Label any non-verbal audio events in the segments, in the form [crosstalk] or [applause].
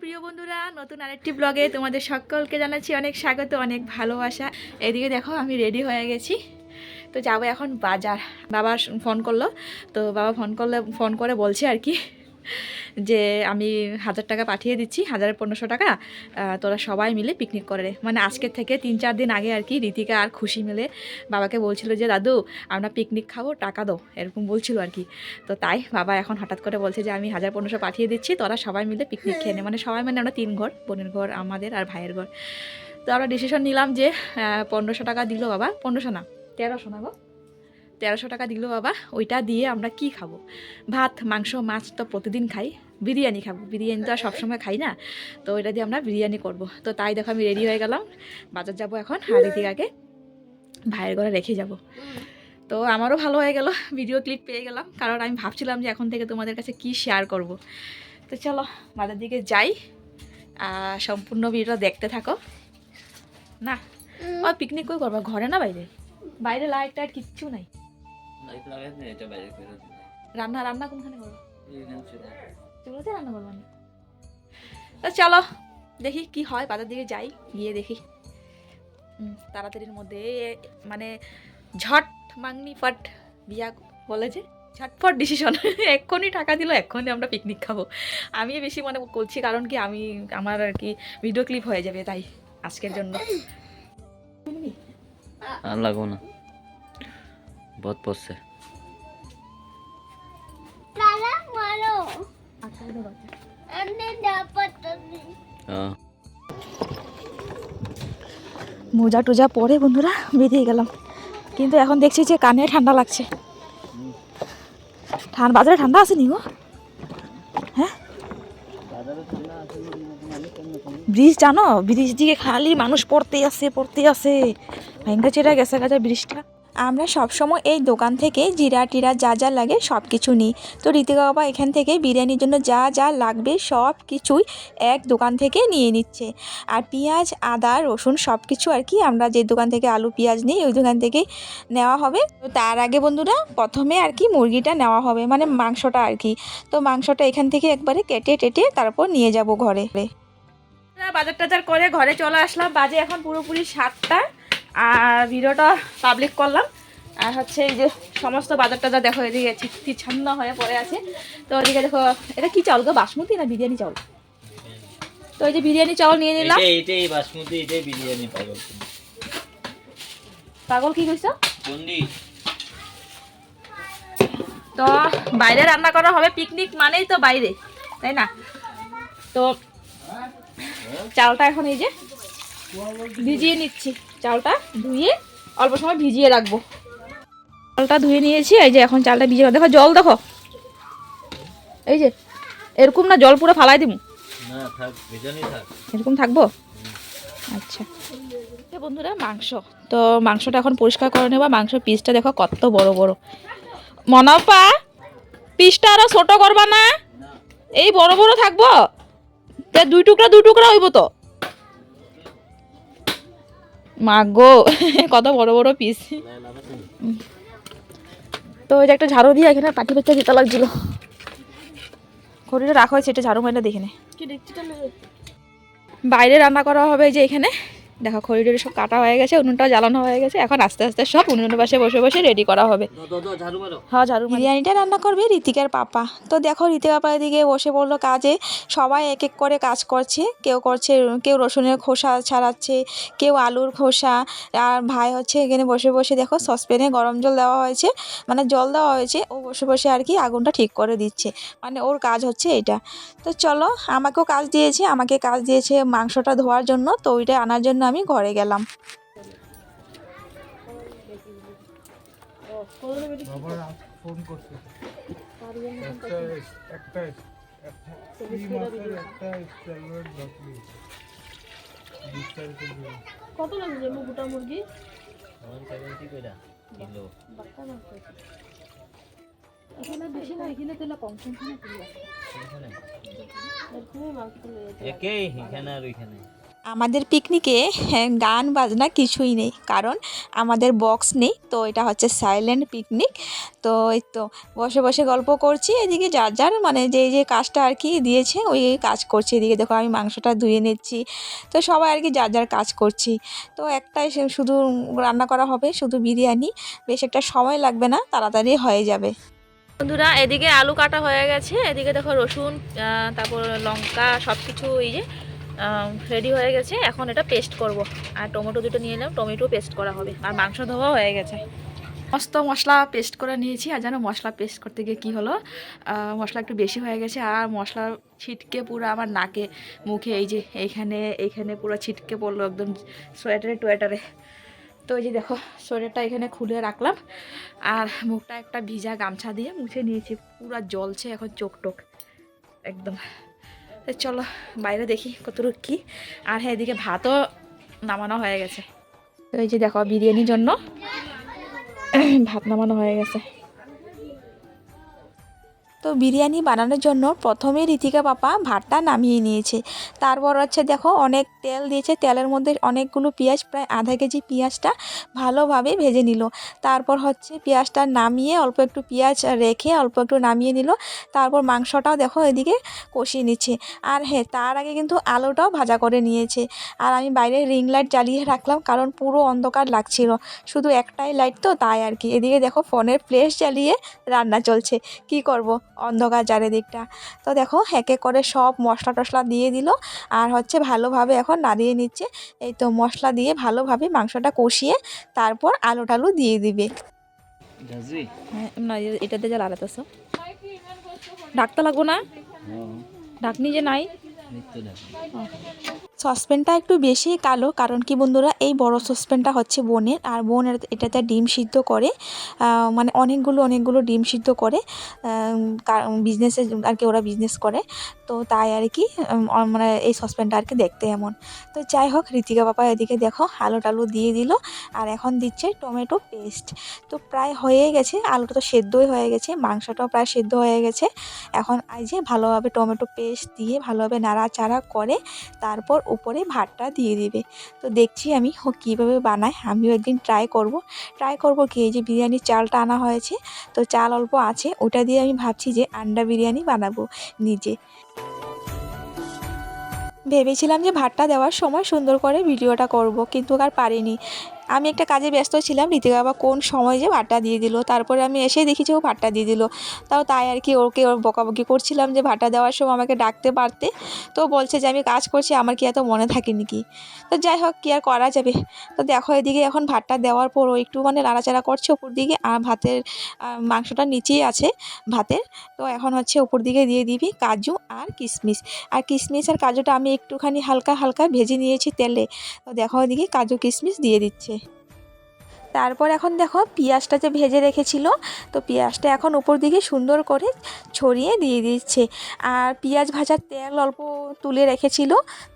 প্রিয় বন্ধুরা, নতুন আরেকটি ব্লগে তোমাদের সকলকে জানাচ্ছি অনেক স্বাগত, অনেক ভালোবাসা। এদিকে দেখো, আমি রেডি হয়ে গেছি। তো যাব এখন বাজার। বাবা ফোন করল। তো বাবা ফোন করলে, ফোন করে বলছে আর কি যে আমি হাজার টাকা পাঠিয়ে দিচ্ছি, হাজার পনেরোশো টাকা তোরা সবাই মিলে পিকনিক করে। মানে আজকের থেকে তিন চার দিন আগে আর কি রীতিকা আর খুশি মিলে বাবাকে বলছিল যে, দাদু, আমরা পিকনিক খাব, টাকা দাও। এরকম বলছিল আর কি। তো তাই বাবা এখন হঠাৎ করে বলছে যে, আমি হাজার পনেরোশো পাঠিয়ে দিচ্ছি, তোরা সবাই মিলে পিকনিক খেয়ে নে। মানে সবাই মানে আমরা তিন ঘর, বোনের ঘর, আমাদের আর ভাইয়ের ঘর। তো আমরা ডিসিশন নিলাম যে পনেরোশো টাকা দিল বাবা। পনেরোশো না, তেরোশো না গো। তেরোশো টাকা দিল বাবা ওইটা দিয়ে আমরা কি খাব? ভাত মাংস মাছ তো প্রতিদিন খাই বিরিয়ানি খাব। বিরিয়ানি তো আর সবসময় খাই না তো ওইটা দিয়ে আমরা বিরিয়ানি করব। তো তাই দেখো আমি রেডি হয়ে গেলাম বাজার যাব এখন আর আগে ভাইয়ের ঘরে রেখে যাব। তো আমারও ভালো হয়ে গেল ভিডিও ক্লিপ পেয়ে গেলাম কারণ আমি ভাবছিলাম যে এখন থেকে তোমাদের কাছে কি শেয়ার করব। তো চলো বাজার দিকে যাই আর সম্পূর্ণ ভিডিওটা দেখতে থাকো। না ও পিকনিক কই করবা? ঘরে না বাইরে? বাইরে লাইট টাইট কিচ্ছু নাই। রান্না রান্না কোনখানে চুলোতে রান্না করব না। তো চলো দেখি কি হয় বাজার দিকে যাই গিয়ে দেখি। তাড়াতাড়ির মধ্যে মানে ঝট মাংনি ফট বিয়া বলেছে ঝটপট ডিসিশন এক্ষুনি টাকা দিল এক্ষুনি আমরা পিকনিক খাব। আমি বেশি মনে করছি কারণ কি আমি আমার আর কি ভিডিও ক্লিপ হয়ে যাবে তাই আজকের জন্য। লাগবো না। বহুত পড়ছে। দাপট হ্যাঁ মোজা টোজা পরে বন্ধুরা বেরিয়ে গেলাম। কিন্তু এখন দেখছি যে কানে ঠান্ডা লাগছে। ঠান্ডা বাজারে ঠান্ডা আছে নি গো? হ্যাঁ? ব্রিজ জানো? ব্রিজ দিকে খালি মানুষ পড়তে আসে পড়তে আসে। ভেঙ্গা চেরা গেছে গাছা ব্রিজটা। আমরা সবসময় এই দোকান থেকে জিরা টিরা যা যা লাগে সব কিছু নিই। তো ঋতিকা বাবা এখান থেকে বিরিয়ানির জন্য যা যা লাগবে সব কিছুই এক দোকান থেকে নিয়ে নিচ্ছে। আর পেঁয়াজ, আদা, রসুন সব কিছু আর কি আমরা যে দোকান থেকে আলু, পেঁয়াজ নিই, ওই দোকান থেকেই নেওয়া হবে। তো তার আগে বন্ধুরা প্রথমে আর কি মুরগিটা নেওয়া হবে মানে মাংসটা আর কি। তো মাংসটা এখান থেকে একবারে কেটে টেটে তারপর নিয়ে যাব ঘরে। বাজার টাজার করে ঘরে চলে আসলাম। বাজে এখন পুরোপুরি সাতটা। আর ভিডিওটা পাবলিক করলাম। আর হচ্ছে এই যে সমস্ত বাজার টাজার দেখো এদিকে ছিটটি ছান্ন হয়ে পড়ে আছে। তো ওদিকে দেখো এটা কি চাউল গো বাসমতি না বিরিয়ানি চাউল? তো এই যে বিরিয়ানি চাউল নিয়ে নিলাম। বাসমতি এটাই বিরিয়ানি পাগল পাগল কি কইছো? তো বাইরে রান্না করা হবে পিকনিক মানেই তো বাইরে তাই না? তো চালটা এখন এই যে ভিজিয়ে নিচ্ছি। চালটা ধুয়ে অল্প সময় ভিজিয়ে রাখব। চালটা ধুয়ে নিয়েছি এই যে এখন চালটা ভিজিয়ে দেখো জল দেখো। এই যে এরকম না জল পুরো ফালাই দিব এরকম থাকব? আচ্ছা। বন্ধুরা মাংস। তো মাংসটা এখন পরিষ্কার করে নেবা মাংস পিসটা দেখো কত বড় বড়। মনাপা পিসটা আরও ছোট করবা না? এই বড় বড় থাকব? দুই টুকরা দুই টুকরা হইব তো? মাগো কত বড় বড় পিস তো ওই যে একটা ঝাড়ু দিয়ে এখানে পাটি পেচ্ছা দিতে লাগছিল। খড়িটা রাখা হয়েছে এটা ঝাড়ু মাইনে দেখে নে। বাইরে রান্না করা হবে এই যে এখানে। দেখো খড়িটড়ি সব কাটা হয়ে গেছে উনুনটাও জ্বালানো হয়ে গেছে। এখন আস্তে আস্তে সব উনুনের পাশে বসে বসে রেডি করা হবে। হ্যাঁ ঝাড়ু বিরিয়ানিটা রান্না করবে ঋতিকার পাপা। তো দেখো ঋতিকা পাপা এদিকে বসে পড়ল কাজে। সবাই এক এক করে কাজ করছে। কেউ করছে কেউ রসুনের খোসা ছাড়াচ্ছে কেউ আলুর খোসা। আর ভাই হচ্ছে এখানে বসে বসে দেখো সসপ্যানে গরম জল দেওয়া হয়েছে। মানে জল দেওয়া হয়েছে। ও বসে বসে আর কি আগুনটা ঠিক করে দিচ্ছে। মানে ওর কাজ হচ্ছে এটা। তো চলো আমাকেও কাজ দিয়েছে। আমাকে কাজ দিয়েছে মাংসটা ধোয়ার জন্য। তো ওইটা আনার জন্য আমি ঘরে গেলাম। কত লাগছে মুগুটা মুরগি? এখানে বেশি না এখানে তেলে কম এখানে। একই এখানে আর ওইখানে। আমাদের পিকনিকে হ্যাঁ, গান বাজনা কিছুই নেই। কারণ আমাদের বক্স নেই তো এটা হচ্ছে সাইলেন্ট পিকনিক তো এই তো বসে বসে গল্প করছি এদিকে যার যার মানে যে যে কাজটা আর কি দিয়েছে ওই ওই কাজ করছি। এদিকে দেখো আমি মাংসটা ধুয়ে নিচ্ছি তো সবাই আর কি যার যার কাজ করছি। তো একটাই শুধু রান্না করা হবে শুধু বিরিয়ানি বেশ একটা সময় লাগবে না তাড়াতাড়ি হয়ে যাবে। বন্ধুরা এদিকে আলু কাটা হয়ে গেছে এদিকে দেখো রসুন তারপর লঙ্কা সব কিছু এই যে রেডি হয়ে গেছে। এখন এটা পেস্ট করব। আর টমেটো দুটো নিয়ে এলাম টমেটো পেস্ট করা হবে। আর মাংস ধোয়া হয়ে গেছে। মস্ত মশলা পেস্ট করে নিয়েছি। আর জানো মশলা পেস্ট করতে গিয়ে কী হলো? মশলা একটু বেশি হয়ে গেছে আর মশলা ছিটকে পুরো আমার নাকে, মুখে, এই যে এইখানে এইখানে পুরো ছিটকে পড়ল একদম সোয়েটারে, টোয়েটারে। তো এই যে দেখো, সোয়েটারটা এখানে খুলে রাখলাম। আর মুখটা একটা ভিজা গামছা দিয়ে মুছে নিয়েছি। পুরো জ্বলছে এখন চোখ টোক একদম। চলো বাইরে দেখি কতটুকু কী। আর হ্যাঁ এদিকে ভাতও নামানো হয়ে গেছে। ওই যে দেখো, বিরিয়ানির জন্য ভাত নামানো হয়ে গেছে। তো বিরিয়ানি বানানোর জন্য প্রথমে ঋতিকা পাপা ভাতটা নামিয়ে নিয়েছে। তারপর হচ্ছে দেখো অনেক তেল দিয়েছে, তেলের মধ্যে অনেকগুলো পেঁয়াজ, প্রায় আধা কেজি পেঁয়াজটা ভালোভাবে ভেজে নিল। তারপর হচ্ছে পেঁয়াজটা নামিয়ে অল্প একটু পেঁয়াজ রেখে অল্প একটু নামিয়ে নিল। তারপর মাংসটাও দেখো এদিকে কষিয়ে নিচ্ছে। আর হ্যাঁ তার আগে কিন্তু আলুটাও ভাজা করে নিয়েছে। আর আমি বাইরে রিং লাইট জ্বালিয়ে রাখলাম কারণ পুরো অন্ধকার লাগছিল। শুধু একটাই লাইট তো, তাই আর কি। এদিকে দেখো ফোনের ফ্লেশ জ্বালিয়ে রান্না চলছে। কি করব? অন্ধকার চারিদিকটা। তো দেখো একে করে সব মশলা টশলা দিয়ে দিল আর হচ্ছে ভালোভাবে এখন নাড়িয়ে নিচ্ছে। এই তো মশলা দিয়ে ভালোভাবে মাংসটা কষিয়ে তারপর আলু টালু দিয়ে দিবে। হ্যাঁ না এটাতে যা লাগাতেছ ডাকতে লাগবো না? ডাকনি যে নাই? সসপ্যানটা একটু বেশি কালো, কারণ কি বন্ধুরা, এই বড় সসপ্যানটা হচ্ছে বোনের, আর বোন এটাতে ডিম সিদ্ধ করে মানে অনেকগুলো অনেকগুলো ডিম সিদ্ধ করে বিজনেসে আর কি ওরা বিজনেস করে। তো তাই আর কি মানে এই সসপ্যানটা আর কি দেখতে এমন। তো যাই হোক ঋতিকা বাবা এদিকে দেখো আলু টালু দিয়ে দিল, আর এখন দিচ্ছে টমেটো পেস্ট তো প্রায় হয়ে গেছে, আলুটা তো সেদ্ধই হয়ে গেছে, মাংসটাও প্রায় সেদ্ধ হয়ে গেছে। এখন এই যে ভালোভাবে টমেটো পেস্ট দিয়ে ভালোভাবে নাড়াচাড়া করে, তারপর উপরে ভাতটা দিয়ে দিবে। তো দেখছি আমি ও কীভাবে বানায়, আমিও একদিন ট্রাই করব। ট্রাই করব কি, এই যে বিরিয়ানির চালটা আনা হয়েছে, তো চাল অল্প আছে, ওটা দিয়ে আমি ভাবছি যে আন্ডা বিরিয়ানি বানাবো নিজে। ভেবেছিলাম যে ভাতটা দেওয়ার সময় সুন্দর করে ভিডিওটা করব, কিন্তু আর পারিনি। আমি একটা কাজে ব্যস্ত ছিলাম ঋতিকা বাবা কোন সময় যে ভাতটা দিয়ে দিল, তারপরে আমি এসে দেখি যে ও ভাতটা দিয়ে দিল। তাও তাই আর কি ওকে ওর বকাবকি করছিলাম যে ভাতটা দেওয়ার সময় আমাকে ডাকতে পারতে। তো বলছে যে আমি কাজ করছি, আমার কি এত মনে থাকেনি কি তো যাই হোক, কি আর করা যাবে? তো দেখো এদিকে এখন ভাতটা দেওয়ার পর ও একটু মানে নাড়াচাড়া করছে উপর দিকে, আর ভাতের মাংসটা নিচেই আছে ভাতের। তো এখন হচ্ছে উপর দিকে দিয়ে দিবি কাজু আর কিশমিশ আর কিশমিশ আর কাজুটা আমি একটুখানি হালকা হালকা ভেজে নিয়েছি তেলে। তো দেখো এদিকে কাজু কিশমিশ দিয়ে দিচ্ছে। তারপর এখন দেখো পেঁয়াজটা যে ভেজে রেখেছিল, তো পেঁয়াজটা এখন উপর দিকে সুন্দর করে ছড়িয়ে দিয়ে দিচ্ছে। আর পেঁয়াজ ভাজার তেল অল্প তুলে রেখেছিল,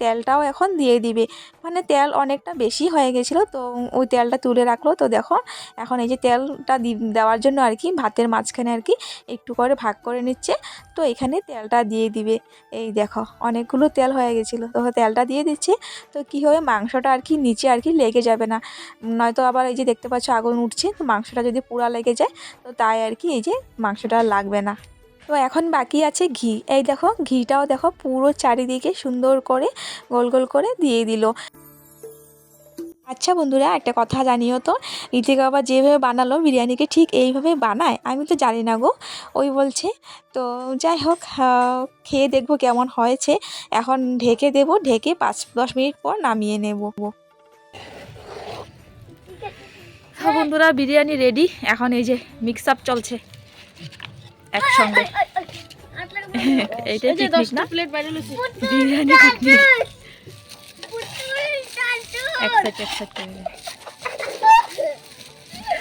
তেলটাও এখন দিয়ে দিবে। মানে তেল অনেকটা বেশি হয়ে গেছিল, তো ওই তেলটা তুলে রাখল। তো দেখো এখন এই যে তেলটা দেওয়ার জন্য আর কি, ভাতের মাঝখানে আর কি একটু করে ভাগ করে নিচ্ছে। তো এখানে তেলটা দিয়ে দিবে। এই দেখো অনেকগুলো তেল হয়ে গেছিল, তো তেলটা দিয়ে দিচ্ছে। তো কী হবে, মাংসটা আর কি নিচে আর কি লেগে যাবে না। নয়তো আবার এই যে দেখতে পাচ্ছ আগুন উঠছে, তো মাংসটা যদি পুরা লেগে যায়, তো তাই আর কি এই যে মাংসটা লাগবে না। তো এখন বাকি আছে ঘি। এই দেখো, ঘিটাও দেখো পুরো চারিদিকে সুন্দর করে গোল গোল করে দিয়ে দিল। আচ্ছা বন্ধুরা, একটা কথা জানিও তো ঋতিকা বাবা যেভাবে বানালো, বিরিয়ানিকে ঠিক এইভাবে বানায়? আমি তো জানি না গো, ওই বলছে। তো যাই হোক খেয়ে দেখব কেমন হয়েছে। এখন ঢেকে দেবো, ঢেকে পাঁচ দশ মিনিট পর নামিয়ে নেব। হ্যাঁ বন্ধুরা বিরিয়ানি রেডি এখন এই যে মিক্স আপ চলছে একসঙ্গে। [laughs] এইটাই পিকনিক না? বিরিয়ানি পিকনিক।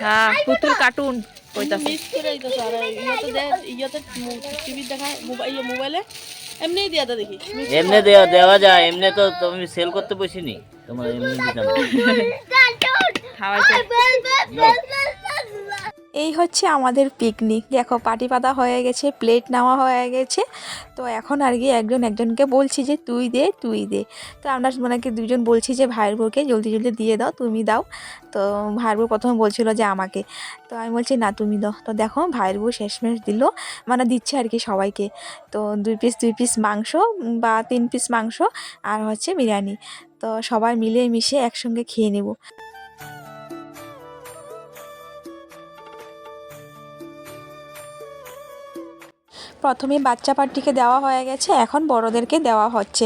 হ্যাঁ পুতুল কার্টুন কইতাছে। মিস করে দেখ টিভি দেখায় মোবাইল মোবাইলে এমনিই দিয়া দেখি। এমনি দেওয়া দেওয়া যায় এমনি তো তুমি সেল করতে বসিনি। তোমার এমনি দিতাম এই হচ্ছে আমাদের পিকনিক দেখো পাটি পাতা হয়ে গেছে প্লেট নেওয়া হয়ে গেছে। তো এখন আর কি একজন একজনকে বলছি যে তুই দে তুই দে। তো আমরা মানে কি দুজন বলছি যে ভাইয়ের বউকে জলদি জলদি দিয়ে দাও তুমি দাও। তো ভাইয়ের বউ প্রথমে বলছিল যে আমাকে। তো আমি বলছি না তুমি দাও। তো দেখো ভাইয়ের বউ শেষমেশ দিল মানে দিচ্ছে আর কি সবাইকে। তো দুই পিস দুই পিস মাংস বা তিন পিস মাংস আর হচ্ছে বিরিয়ানি। তো সবাই মিলে মিশে একসঙ্গে খেয়ে নেব। প্রথমে বাচ্চা পার্টিকে দেওয়া হয়ে গেছে, এখন বড়দেরকে দেওয়া হচ্ছে।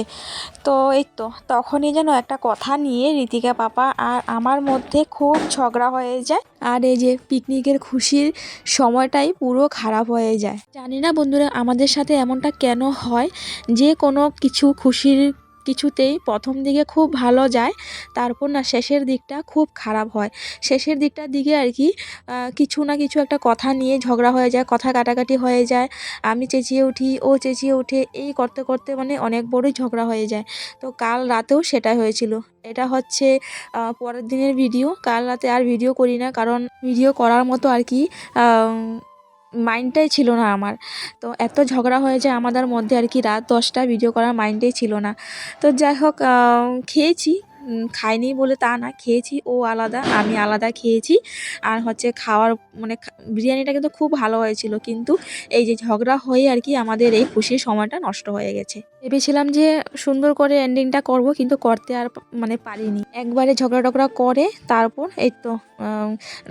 তো এই তো, তখনই যেন একটা কথা নিয়ে ঋতিকা পাপা আর আমার মধ্যে খুব ঝগড়া হয়ে যায়। আর এই যে পিকনিকের খুশির সময়টাই পুরো খারাপ হয়ে যায়। জানি না বন্ধুরা, আমাদের সাথে এমনটা কেন হয়? যে কোনো কিছু খুশির কিছুতেই প্রথম দিকে খুব ভালো যায়, তারপর না শেষের দিকটা খুব খারাপ হয়। শেষের দিকটার দিকে আর কি কিছু না কিছু একটা কথা নিয়ে ঝগড়া হয়ে যায়, কথা কাটাকাটি হয়ে যায়, আমি চেঁচিয়ে উঠি, ও চেঁচিয়ে উঠে এই করতে করতে মানে অনেক বড়ই ঝগড়া হয়ে যায়। তো কাল রাতেও সেটা হয়েছিল। এটা হচ্ছে পরের দিনের ভিডিও, কাল রাতে আর ভিডিও করি না, কারণ ভিডিও করার মতো আর কি মাইন্ডটাই ছিল না আমার। তো এত ঝগড়া হয়ে যায় আমাদের মধ্যে আর কি, রাত দশটা ভিডিও করার মাইন্ডটাই ছিল না। তো যাই হোক খেয়েছি। খাইনি বলে তা না, খেয়েছি। ও আলাদা, আমি আলাদা খেয়েছি। আর হচ্ছে খাওয়ার মানে বিরিয়ানিটা কিন্তু খুব ভালো হয়েছিল। কিন্তু এই যে ঝগড়া হয়ে আর কি আমাদের এই খুশির সময়টা নষ্ট হয়ে গেছে। ভেবেছিলাম যে সুন্দর করে এন্ডিংটা করব, কিন্তু করতে আর মানে পারিনি। একবারে ঝগড়া টগড়া করে তারপর এই তো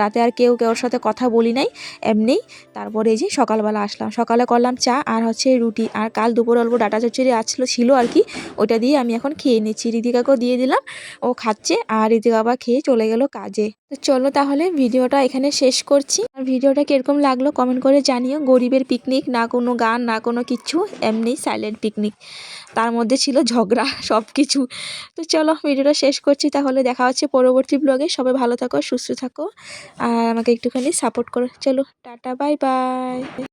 রাতে আর কেউ কেউর সাথে কথা বলি নাই, এমনি। তারপরে এই যে সকালবেলা আসলাম। সকালে করলাম চা আর হচ্ছে রুটি। আর কাল দুপুর অল্প ডাটা চচ্চড়ি আসলো, ছিল আর কি। ওইটা দিয়ে আমি এখন খেয়ে নিচ্ছি। রিদিকাকেও দিয়ে দিলাম, ও খাচ্ছে আর রিদিকা আবার খেয়ে চলে গেল কাজে। তো চলো তাহলে ভিডিওটা এখানে শেষ করছি। আর ভিডিওটা কীরকম লাগল কমেন্ট করে জানিও। গরিবের পিকনিক না কোনো গান, না কোনো কিছু, এমনি সাইলেন্ট পিকনিক তার মধ্যে ছিল ঝগড়া [laughs] সব কিছু তো চলো ভিডিওটা শেষ করছি, তাহলে দেখা হচ্ছে পরবর্তী ব্লগে সবাই ভালো থাকো, সুস্থ থাকো, আর আমাকে একটুখানি সাপোর্ট করো। চলো, টাটা বাই বাই